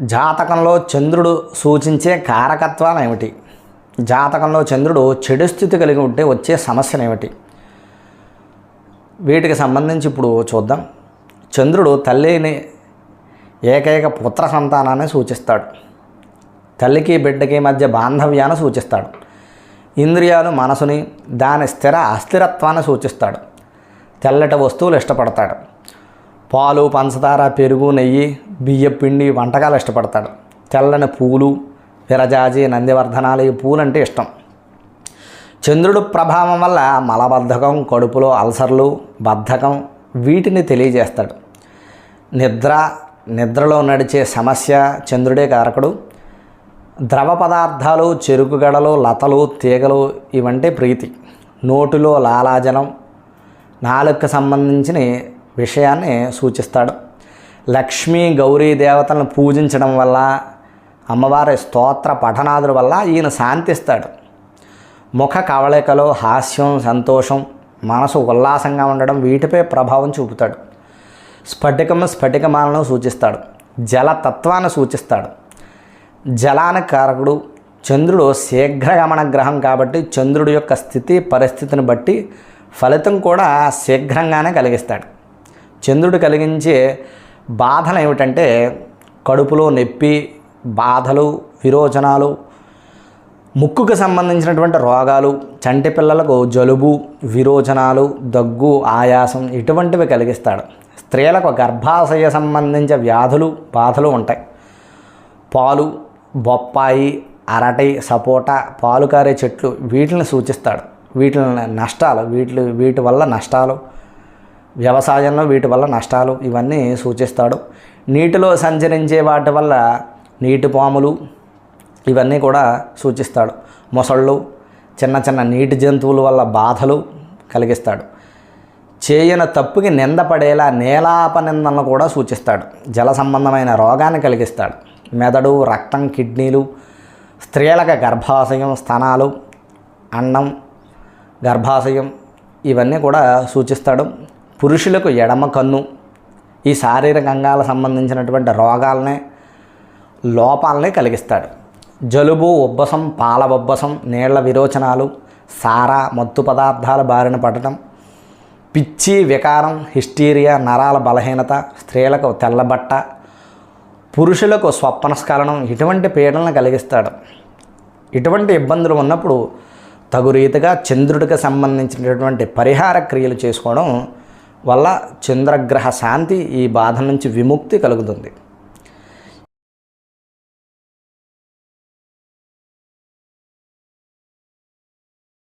జాతకంలో చంద్రుడు సూచించే కారకత్వాలు ఏమిటి? జాతకంలో చంద్రుడు చెడు స్థితి కలిగి ఉంటే వచ్చే సమస్యలు ఏమిటి? వీటికి సంబంధించి ఇప్పుడు చూద్దాం. చంద్రుడు తల్లిని ఏకైక పుత్ర సంతానాన్ని సూచిస్తాడు. తల్లికి బిడ్డకి మధ్య బాంధవ్యాన్ని సూచిస్తాడు. ఇంద్రియాలు మనసుని దాని స్థిర అస్థిరత్వాన్ని సూచిస్తాడు. తెల్లటి వస్తువులు ఇష్టపడతాడు. పాలు పంచదార పెరుగు నెయ్యి బియ్యం పిండి వంటకాలు ఇష్టపడతాడు. తెల్లని పూలు విరజాజి నందివర్ధనాలు ఈ పూలంటే ఇష్టం. చంద్రుడు ప్రభావం వల్ల మలబద్ధకం కడుపులో అల్సర్లు బద్ధకం వీటిని తెలియజేస్తాడు. నిద్ర నిద్రలో నడిచే సమస్య చంద్రుడే కారకుడు. ద్రవ పదార్థాలు చెరుకు గడలు లతలు తీగలు ఇవంటే ప్రీతి. నోటిలో లాలాజలం నాలుగుకు సంబంధించిన విషయాన్ని సూచిస్తాడు. లక్ష్మీ గౌరీ దేవతలను పూజించడం వల్ల అమ్మవారి స్తోత్ర పఠనాదుల వల్ల ఈయన శాంతిస్తాడు. ముఖ కవళికలో హాస్యం సంతోషం మనసు ఉల్లాసంగా ఉండడం వీటిపై ప్రభావం చూపుతాడు. స్ఫటికం స్ఫటికమాలను సూచిస్తాడు. జలతత్వాన్ని సూచిస్తాడు. జలానికి కారకుడు చంద్రుడు శీఘ్రగమన గ్రహం కాబట్టి చంద్రుడి యొక్క స్థితి పరిస్థితిని బట్టి ఫలితం కూడా శీఘ్రంగానే కలిగిస్తాడు. చంద్రుడు కలిగించే బాధలు ఏమిటంటే కడుపులో నొప్పి బాధలు విరోచనాలు ముక్కుకు సంబంధించినటువంటి రోగాలు చంటి పిల్లలకు జలుబు విరోచనాలు దగ్గు ఆయాసం ఇటువంటివి కలిగిస్తాడు. స్త్రీలకు గర్భాశయ సంబంధించిన వ్యాధులు బాధలు ఉంటాయి. పాలు బొప్పాయి అరటి సపోటా పాలు కారే చెట్లు వీటిని సూచిస్తాడు. వీటిని నష్టాలు వీటి వీటి వల్ల నష్టాలు వ్యవసాయంలో వీటి వల్ల నష్టాలు ఇవన్నీ సూచిస్తాడు. నీటిలో సంచరించే వాటి వల్ల నీటి పాములు ఇవన్నీ కూడా సూచిస్తాడు. మొసళ్ళు చిన్న చిన్న నీటి జంతువుల వల్ల బాధలు కలిగిస్తాడు. చేయని తప్పుకి నిందపడేలా నేలాపనిందలను కూడా సూచిస్తాడు. జల సంబంధమైన రోగాన్ని కలిగిస్తాడు. మెదడు రక్తం కిడ్నీలు స్త్రీలకు గర్భాశయం స్థనాలు అన్నం గర్భాశయం ఇవన్నీ కూడా సూచిస్తాడు. పురుషులకు ఎడమ కన్ను ఈ శారీరక అంగాలకు సంబంధించినటువంటి రోగాలనే లోపాలనే కలిగిస్తాడు. జలుబు ఉబ్బసం పాల ఉబ్బసం నీళ్ళ విరోచనాలు సారా మత్తు పదార్థాల బారిన పడటం పిచ్చి వికారం హిస్టీరియా నరాల బలహీనత స్త్రీలకు తెల్లబట్ట పురుషులకు స్వప్నస్ఖలనం ఇటువంటి పీడలను కలిగిస్తాడు. ఇటువంటి ఇబ్బందులు ఉన్నప్పుడు తగు రీతిగా చంద్రుడికి సంబంధించినటువంటి పరిహార క్రియలు చేసుకోవడం వల్ల చంద్రగ్రహ శాంతి ఈ బాధ నుంచి విముక్తి కలుగుతుంది.